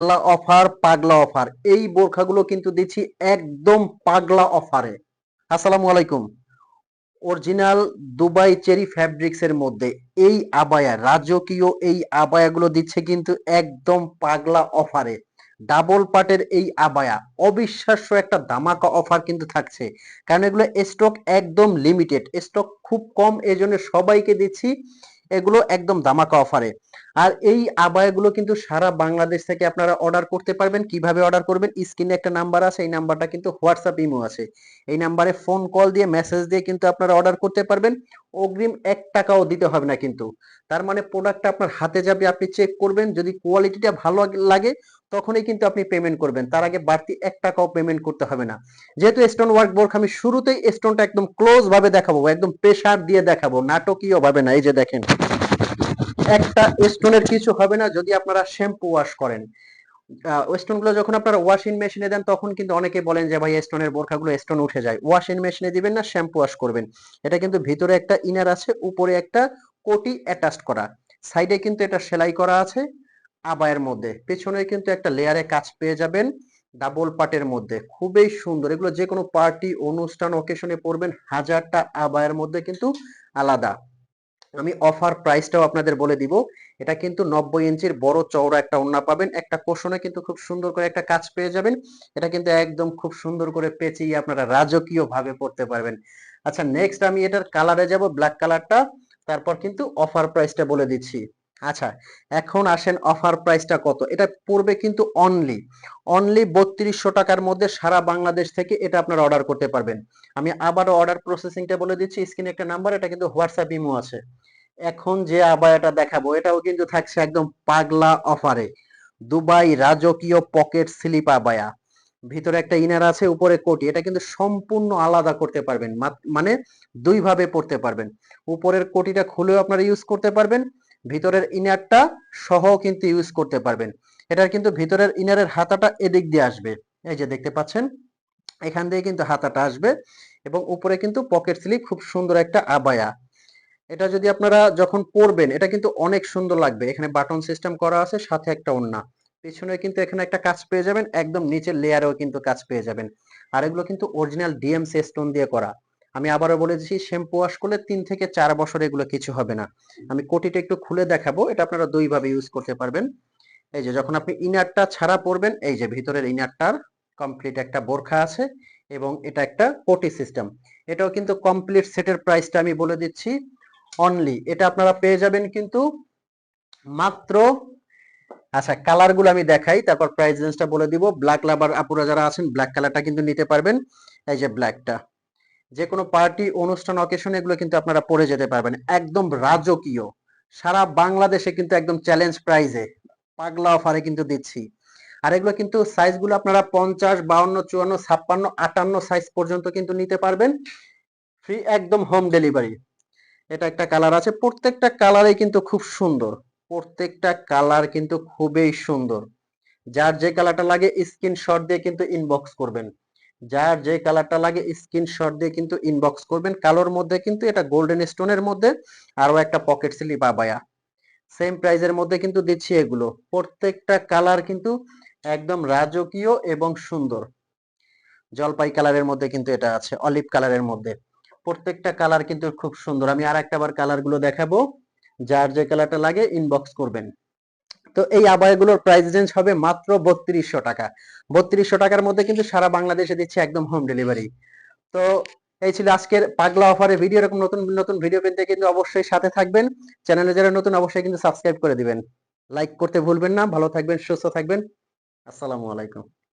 পাগলা অফার পাগলা অফার। এই বোরখাগুলো কিন্তু দিচ্ছি একদম পাগলা অফারে। আসসালামু আলাইকুম। অরিজিনাল দুবাই চেরি ফ্যাব্রিক্স এর মধ্যে এই আবায়া, রাজকীয় এই আবায়াগুলো দিচ্ছে কিন্তু একদম পাগলা অফারে। ডাবল পাটের এই আবায়া, অবিশ্বাস্য একটা ধামাকা অফার কিন্তু থাকছে। কারণ এগুলো স্টক একদম লিমিটেড স্টক খুব কম, এজন্য সবাইকে দিচ্ছি এগুলো একদম ধামাকা অফারে। আর এই আবায়াগুলো কিন্তু সারা বাংলাদেশ থেকে আপনারা অর্ডার করতে পারবেন। কীভাবে অর্ডার করবেন? স্ক্রিনে একটা নাম্বার আছে, এই নাম্বারটা কিন্তু হোয়াটসঅ্যাপ ইমো আছে। এই নাম্বারে ফোন কল দিয়ে মেসেজ দিয়ে কিন্তু আপনারা অর্ডার করতে পারবেন। অগ্রিম এক টাকাও দিতে হবে না কিন্তু। তার মানে প্রোডাক্টটা আপনার হাতে যাবে, আপনি চেক করবেন। যদি কোয়ালিটিটা ভালো লাগে, তখনই কিন্তু আপনি পেমেন্ট করবেন। তার আগে বাড়তি এক টাকাও পেমেন্ট করতে হবে না। যেহেতু স্টোন ওয়ার্ক বোর্ক আমি শুরুতেই স্টোনটা একদম ক্লোজ ভাবে দেখাবো, একদম প্রেসার দিয়ে দেখাবো। নাটকীয় ভাবে না, এই যে দেখেন। একটা স্টোনের কিছু হবে না যদি আপনারা শ্যাম্পু ওয়াশ করেন। স্টোনগুলো যখন আপনারা ওয়াশিং মেশিনে দেন, তখন কিন্তু অনেকে বলেন যে, ভাই স্টোনের বোরখাগুলো স্টোন উঠে যায়। ওয়াশিং মেশিনে দিবেন না শ্যাম্পু ওয়াশ করবেন। এটা কিন্তু ভিতরে একটা ইনার আছে, উপরে একটা কোটি অ্যাটাচ করা। সাইডে কিন্তু এটা সেলাই করা আছে, আবায়ের মধ্যে। পেছনে কিন্তু একটা লেয়ারে কাজ পেয়ে যাবেন ডাবল পাটের মধ্যে। খুবই সুন্দর। এগুলো যে কোনো পার্টি অনুষ্ঠান অকেশনে পড়বেন হাজারটা আবায়ের মধ্যে কিন্তু আলাদা। আমি অফার প্রাইসটাও আপনাদের বলে দিব। এটা কিন্তু নব্বই ইঞ্চির বড় চওড়া একটা ওনা পাবেন। একটা কোশনে কিন্তু খুব সুন্দর করে একটা কাজ পেয়ে যাবেন। এটা কিন্তু একদম খুব সুন্দর করে পেঁচিয়ে আপনারা রাজকীয় ভাবে পড়তে পারবেন। আচ্ছা নেক্সট আমি এটার কালারে যাব ব্ল্যাক কালারটা তারপর কিন্তু অফার প্রাইসটা বলে দিচ্ছি। আচ্ছা এখন আসেন অফার প্রাইসটা কত? এটা পড়বে কিন্তু অনলি অনলি বত্রিশশো টাকার মধ্যে সারা বাংলাদেশ থেকে এটা আপনারা অর্ডার করতে পারবেন। আমি আবারও অর্ডার প্রসেসিংটা বলে দিচ্ছি স্ক্রিনে একটা নাম্বার এটা কিন্তু হোয়াটসঅ্যাপ ইমো আছে। এখন যে আবায়াটা দেখাবো, এটাও কিন্তু থাকছে একদম পাগলা অফারে দুবাই রাজকীয় পকেট স্লিপ আবায়া। ভিতরে একটা ইনার আছে, উপরে কোটি। এটা কিন্তু সম্পূর্ণ আলাদা করতে পারবেন মানে দুইভাবে পড়তে পারবেন। উপরের কোটিটা খুলেও আপনারা ইউজ করতে পারবেন ভিতরের ইনারটা সহ কিন্তু ইউজ করতে পারবেন। এটার কিন্তু ভিতরের ইনারের হাতাটা এদিক দিয়ে আসবে। এই যে দেখতে পাচ্ছেন, এখান দিয়ে কিন্তু হাতাটা আসবে এবং উপরে কিন্তু পকেট স্লিপ খুব সুন্দর একটা আবায়া। এটা যদি আপনারা যখন পরবেন, এটা কিন্তু অনেক সুন্দর লাগবে। এখানে বাটন সিস্টেম করা আছে, সাথে একটা ওন্না পেছনে কিন্তু এখানে একটা কাজ পেয়ে যাবেন, একদম নিচের লেয়ারেও কিন্তু কাজ পেয়ে যাবেন। আর এগুলো কিন্তু অরিজিনাল ডিএমসি স্টোন দিয়ে করা। আমি আবারও বলেছি শ্যাম্পু ওয়াশ করলে তিন থেকে চার বছর এগুলো কিছু হবে না। আমি কোটিটা একটু খুলে দেখাবো, এটা আপনারা দুই ভাবে ইউজ করতে পারবেন। এই যে যখন আপনি ইনারটা ছাড়া পরবেন, এই যে ভিতরের ইনারটার কমপ্লিট একটা বোরখা আছে এবং এটা একটা কোটি সিস্টেম এটাও কিন্তু কমপ্লিট সেটের প্রাইসটা আমি বলে দিচ্ছি অনলি এটা আপনারা পেয়ে যাবেন কিন্তু মাত্র আচ্ছা কালারগুলো আমি দেখাই, তারপর প্রাইস রেঞ্জটা বলে দিব। ব্ল্যাক লাভার আপুরা যারা আছেন ব্ল্যাক কালারটা কিন্তু নিতে পারবেন। এই যে ব্ল্যাকটা যে কোনো পার্টি, অনুষ্ঠান অকেশন এগুলো কিন্তু আপনারা পরে যেতে পারবেন। একদম রাজকীয়। সারা বাংলাদেশে কিন্তু একদম চ্যালেঞ্জ প্রাইজে পাগলা অফারে কিন্তু দিচ্ছি। আর এগুলো কিন্তু সাইজগুলো আপনারা পঞ্চাশ, বাউন্ন, চুয়ান্ন, ছাপ্পান্ন, আটান্ন সাইজ পর্যন্ত কিন্তু নিতে পারবেন। ফ্রি একদম হোম ডেলিভারি এটা একটা কালার আছে। প্রত্যেকটা কালারে কিন্তু খুব সুন্দর। প্রত্যেকটা কালার কিন্তু খুবই সুন্দর। যার যে কালারটা লাগে স্ক্রিনশট দিয়ে কিন্তু ইনবক্স করবেন। যার যে কালারটা লাগে স্ক্রিনশট দিয়ে কিন্তু ইনবক্স করবেন। কালোর মধ্যে কিন্তু এটা গোল্ডেন স্টোনের মধ্যে আরও একটা পকেট স্লিপ আবায়া। সেম প্রাইজের মধ্যে কিন্তু দিচ্ছি এগুলো। প্রত্যেকটা কালার কিন্তু একদম রাজকীয় এবং সুন্দর। জলপাই কালারের মধ্যে কিন্তু এটা আছে অলিভ কালারের মধ্যে। প্রত্যেকটা কালার কিন্তু খুব সুন্দর। আমি আর একটা বার কালারগুলো দেখাবো। যার যে কালারটা লাগে ইনবক্স করবেন। তো এই আবায়গুলোর প্রাইস রেঞ্জ হবে মাত্র বত্রিশশো টাকা। বত্রিশশো টাকার মধ্যে কিন্তু সারা বাংলাদেশে দিচ্ছে একদম হোম ডেলিভারি তো এই ছিল আজকের পাগলা অফারে ভিডিও এরকম নতুন নতুন ভিডিও পেতে কিন্তু অবশ্যই সাথে থাকবেন। চ্যানেলে যারা নতুন, অবশ্যই কিন্তু সাবস্ক্রাইব করে দিবেন। লাইক করতে ভুলবেন না। ভালো থাকবেন, সুস্থ থাকবেন। আসসালামু আলাইকুম।